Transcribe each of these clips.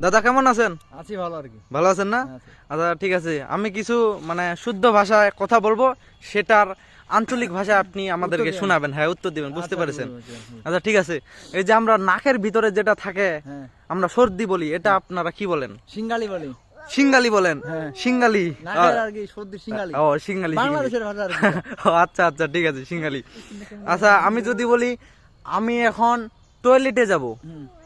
দাদা কেমন আছেন? আছি ভালো আর কি। ভালো আছেন না? হ্যাঁ, আচ্ছা ঠিক আছে। আমি কিছু মানে শুদ্ধ ভাষায় কথা বলব। সেটার আঞ্চলিক ভাষায় আপনি আমাদেরকে শোনাবেন। হ্যাঁ উত্তর দিবেন বুঝতে আচ্ছা, পারছেন। আচ্ছা ঠিক আছে। এই যে আমরা নাকের ভিতরে যেটা থাকে হ্যাঁ। আমরা সর্দি বলি এটা আপনারা কি বলেন? সিঙ্গালি বলি। সিঙ্গালি বলেন? হ্যাঁ। সিঙ্গালি। ও সিঙ্গালি ভাষা আচ্ছা আচ্ছা ঠিক আছে সিঙ্গালি। আচ্ছা আমি যদি বলি আমি এখন টয়লেটে যাব।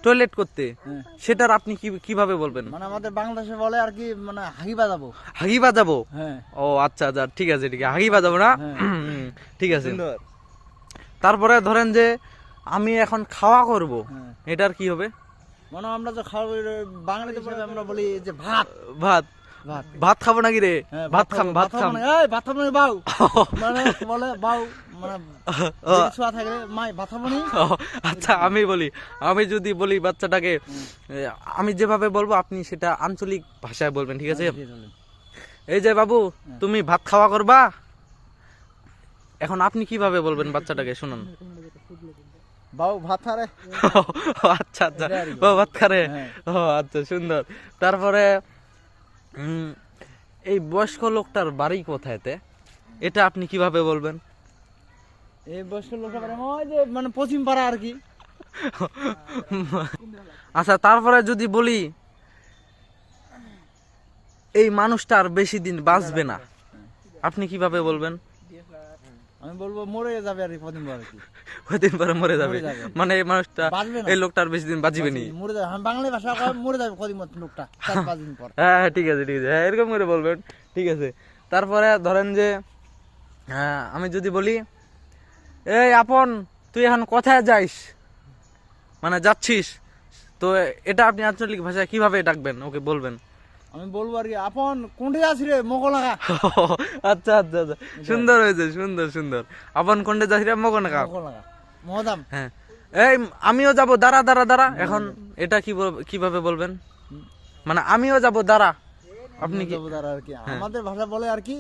টয়লেট করতে হ্যাঁ। সেটার আপনি কি কীভাবে বলবেন? মানে আমাদের বাংলাদেশে বলে আর কি মানে হাগি বাজাবো। হাগি বাজাবো? হ্যাঁ। ও আচ্ছা আচ্ছা ঠিক আছে ঠিক আছে। হাগি বাজাবো না? হ্যাঁ। ঠিক আছে। তারপরে ধরেন যে আমি এখন খাওয়া করব এটার কি হবে? মানে আমরা যে খাওয়া বাঙালিতে পড়ে আমরা বলি যে ভাত। ভাত। ভাত। খাব নাকি রে? হ্যাঁ, ভাত খাম ভাত খাম। এই ভাত খাব না বাউ? মানে বলে বাউ মানে ছোঁয়া থাকলে মাই ভাত খাব নি আচ্ছা আমি বলি আমি যদি বলি বাচ্চাটাকে আমি যেভাবে বলব আপনি সেটা আঞ্চলিক ভাষায় বলবেন ঠিক আছে? এই যে বাবু তুমি ভাত খাওয়া করবা? এখন আপনি কীভাবে বলবেন বাচ্চাটাকে শুনুন। বাউ ভাত খারে আচ্ছা আচ্ছা। ভাত খারে হ্যাঁ। ও আচ্ছা সুন্দর। তারপরে এই বয়স্ক লোকটার বাড়ি কোথায়তে এটা আপনি কীভাবে বলবেন? এই বয়স্ক লোকটা যে মানে পশ্চিম পাড়া আর কি। আচ্ছা তারপরে যদি বলি এই মানুষটা আর বেশি দিন বাঁচবে না। আপনি কীভাবে বলবেন? আমি বলব মরে যাবে আর কি। পরে মরে যাবে। মানে এই মানুষটা এই লোকটা আর বেশি দিন বাঁচবে নি। মরে যাবে। আমি বাংলা ভাষা মরে যাবে কদিন মত লোকটা চার পাঁচ দিন পর। হ্যাঁ হ্যাঁ ঠিক আছে ঠিক আছে। হ্যাঁ এরকম করে বলবেন। ঠিক আছে। তারপরে ধরেন যে হ্যাঁ আমি যদি বলি এই আপন তুই এখন কোথায় যাইস? মানে যাচ্ছিস? তো এটা আপনি আঞ্চলিক ভাষায় কীভাবে ডাকবেন? ওকে বলবেন। আমি বলব আর কি আপন কোনটে যাচ্ছি রে? মকলাকা আচ্ছা আচ্ছা আচ্ছা। সুন্দর হয়েছে সুন্দর সুন্দর। আপন কোনটা যাচ্ছি রে? মকলাকা কাপ মকো মহদাম। হ্যাঁ। এই আমিও যাব দাঁড়া দাঁড়া দাঁড়া। এখন এটা কি কীভাবে বলবেন? মানে আমিও যাব দাঁড়া। আপনি কি দাঁড়া আর কি। আমাদের ভাষা বলে আর কি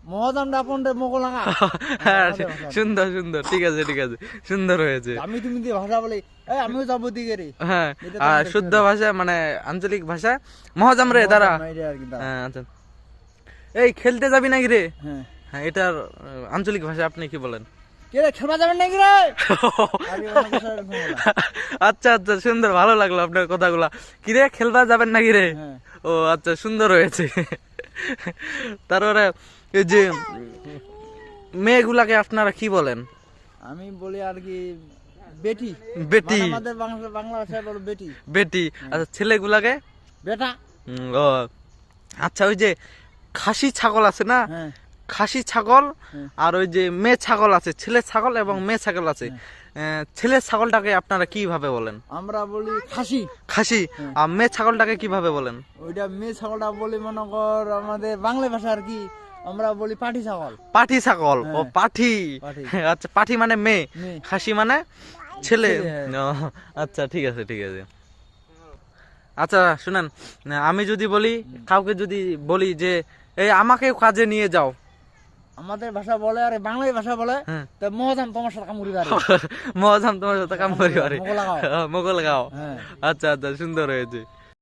হ্যাঁ। সুন্দর সুন্দর। ঠিক আছে ঠিক আছে। সুন্দর হয়েছে। আমি তুমি দিয়ে ভাষা বলে আমিও যাব দিকে রে হ্যাঁ আর শুদ্ধ ভাষা মানে আঞ্চলিক ভাষা। মহাজাম রে। হ্যাঁ আচ্ছা। এই খেলতে যাবি নাকি রে? হ্যাঁ। হ্যাঁ এটার আঞ্চলিক ভাষা আপনি কি বলেন। আচ্ছা আচ্ছা সুন্দর ভালো লাগল আপনার কথাগুলা। কি রে খেলবা যাবেন নাকি রে? হ্যাঁ। ও আচ্ছা সুন্দর হয়েছে। তারপরে এই যে মেয়েগুলাকে আপনারা কি বলেন? আমি বলি আর কি বেটি। বেটি। মানে আমাদের বাংলা বাংলা ভাষায় বলো বেটি। বেটি। আচ্ছা ছেলেগুলাকে? বেটা। ও। আচ্ছা ওই যে খাসি ছাগল আছে না? হ্যাঁ। খাসি ছাগল আর ওই যে মেয়ে ছাগল আছে ছেলে ছাগল এবং মেয়ে ছাগল আছে। ছেলের ছাগলটাকে আপনারা কীভাবে বলেন? আমরা বলি খাসি। খাসি? আর মেয়ে ছাগলটাকে কীভাবে বলেন? ওইটা মেয়ে ছাগলটা বলি মনে কর আমাদের বাংলা ভাষা আর কি আমরা বলি পাঠি ছাগল। পাঠি ছাগল? ও হ্যাঁ। পাঠি। আচ্ছা পাঠি মানে মেয়ে। খাসি মানে ছেলে। ছেলে, হ্যাঁ। আচ্ছা ঠিক আছে ঠিক আছে। আচ্ছা শুনেন আমি যদি বলি কাউকে যদি বলি যে এই আমাকে কাজে নিয়ে যাও। আমাদের ভাষা বলে আর বাংলায় ভাষা বলে তো তা মহাজাম তোমার সাথে কামড়ি পারে মহাজাম তোমার সাথে কাম করি পারে মোগল গাঁও। হ্যাঁ। আচ্ছা আচ্ছা সুন্দর হয়েছে।